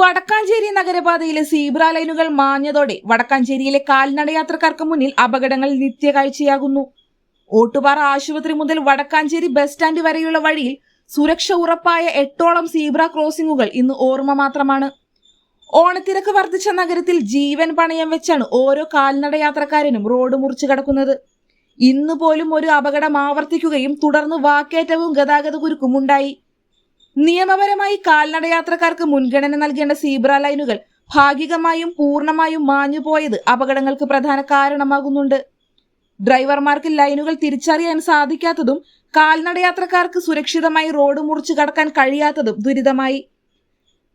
Vadakkanchery നഗരപാതയിലെ zebra ലൈനുകൾ മാഞ്ഞതോടെ വടക്കാഞ്ചേരിയിലെ കാൽനടയാത്രക്കാർക്ക് മുന്നിൽ അപകടങ്ങൾ നിത്യകാഴ്ചയാകുന്നു. ഓട്ടുപാറ ആശുപത്രി മുതൽ വടക്കാഞ്ചേരി ബസ് സ്റ്റാൻഡ് വരെയുള്ള വഴിയിൽ സുരക്ഷ ഉറപ്പായ എട്ടോളം സീബ്ര ക്രോസിംഗുകൾ ഇന്ന് ഓർമ്മ മാത്രമാണ്. ഓണത്തിരക്ക് വർദ്ധിച്ച നഗരത്തിൽ ജീവൻ പണയം വെച്ചാണ് ഓരോ കാൽനടയാത്രക്കാരനും റോഡ് മുറിച്ചു കടക്കുന്നത്. ഇന്ന് പോലും ഒരു അപകടം ആവർത്തിക്കുകയും തുടർന്ന് വാക്കേറ്റവും ഗതാഗത കുരുക്കും ഉണ്ടായി. നിയമപരമായി കാൽനടയാത്രക്കാർക്ക് മുൻഗണന നൽകേണ്ട സീബ്ര ലൈനുകൾ ഭാഗികമായും പൂർണമായും മാഞ്ഞുപോയത് അപകടങ്ങൾക്ക് പ്രധാന കാരണമാകുന്നുണ്ട്. ഡ്രൈവർമാർക്ക് ലൈനുകൾ തിരിച്ചറിയാൻ സാധിക്കാത്തതും കാൽനടയാത്രക്കാർക്ക് സുരക്ഷിതമായി റോഡ് മുറിച്ചു കടക്കാൻ കഴിയാത്തതും ദുരിതമായി.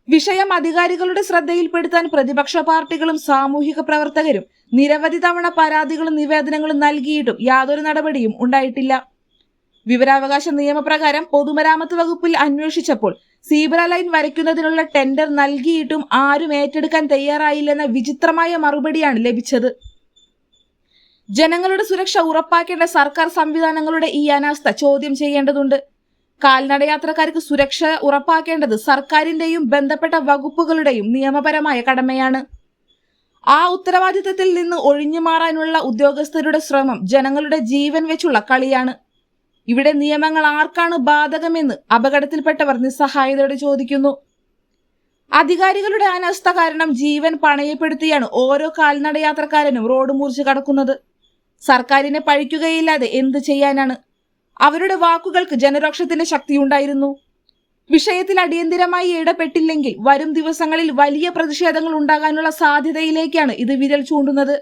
വിഷയം അധികാരികളുടെ ശ്രദ്ധയിൽപ്പെടുത്താൻ പ്രതിപക്ഷ പാർട്ടികളും സാമൂഹിക പ്രവർത്തകരും നിരവധി തവണ പരാതികളും നിവേദനങ്ങളും നൽകിയിട്ടും യാതൊരു നടപടിയും ഉണ്ടായിട്ടില്ല. വിവരാവകാശ നിയമപ്രകാരം പൊതുമരാമത്ത് വകുപ്പിൽ അന്വേഷിച്ചപ്പോൾ സീബ്ര ലൈൻ വരയ്ക്കുന്നതിനുള്ള ടെൻഡർ നൽകിയിട്ടും ആരും ഏറ്റെടുക്കാൻ തയ്യാറായില്ലെന്ന വിചിത്രമായ മറുപടിയാണ് ലഭിച്ചത്. ജനങ്ങളുടെ സുരക്ഷ ഉറപ്പാക്കേണ്ട സർക്കാർ സംവിധാനങ്ങളുടെ ഈ അനാസ്ഥ ചോദ്യം ചെയ്യേണ്ടതുണ്ട്. കാൽനടയാത്രക്കാർക്ക് സുരക്ഷ ഉറപ്പാക്കേണ്ടത് സർക്കാരിന്റെയും ബന്ധപ്പെട്ട വകുപ്പുകളുടെയും നിയമപരമായ കടമയാണ്. ആ ഉത്തരവാദിത്തത്തിൽ നിന്ന് ഒഴിഞ്ഞു മാറാനുള്ള ഉദ്യോഗസ്ഥരുടെ ശ്രമം ജനങ്ങളുടെ ജീവൻ വെച്ചുള്ള കളിയാണ്. ഇവിടെ നിയമങ്ങൾ ആർക്കാണ് ബാധകമെന്ന് അപകടത്തിൽപ്പെട്ടവർ നിസ്സഹായതയോടെ ചോദിക്കുന്നു. അധികാരികളുടെ അനാസ്ഥ കാരണം ജീവൻ പണയപ്പെടുത്തിയാണ് ഓരോ കാൽനടയാത്രക്കാരനും റോഡ് മുറിച്ച് കടക്കുന്നത്. സർക്കാരിനെ പഴിക്കുകയില്ലാതെ എന്ത് ചെയ്യാനാണ്? അവരുടെ വാക്കുകൾക്ക് ജനരോക്ഷത്തിന്റെ ശക്തിയുണ്ടായിരുന്നു വിഷയത്തിൽ അടിയന്തിരമായി ഇടപെട്ടില്ലെങ്കിൽ വരും ദിവസങ്ങളിൽ വലിയ പ്രതിഷേധങ്ങൾ ഉണ്ടാകാനുള്ള സാധ്യതയിലേക്കാണ് ഇത് വിരൽ ചൂണ്ടുന്നത്.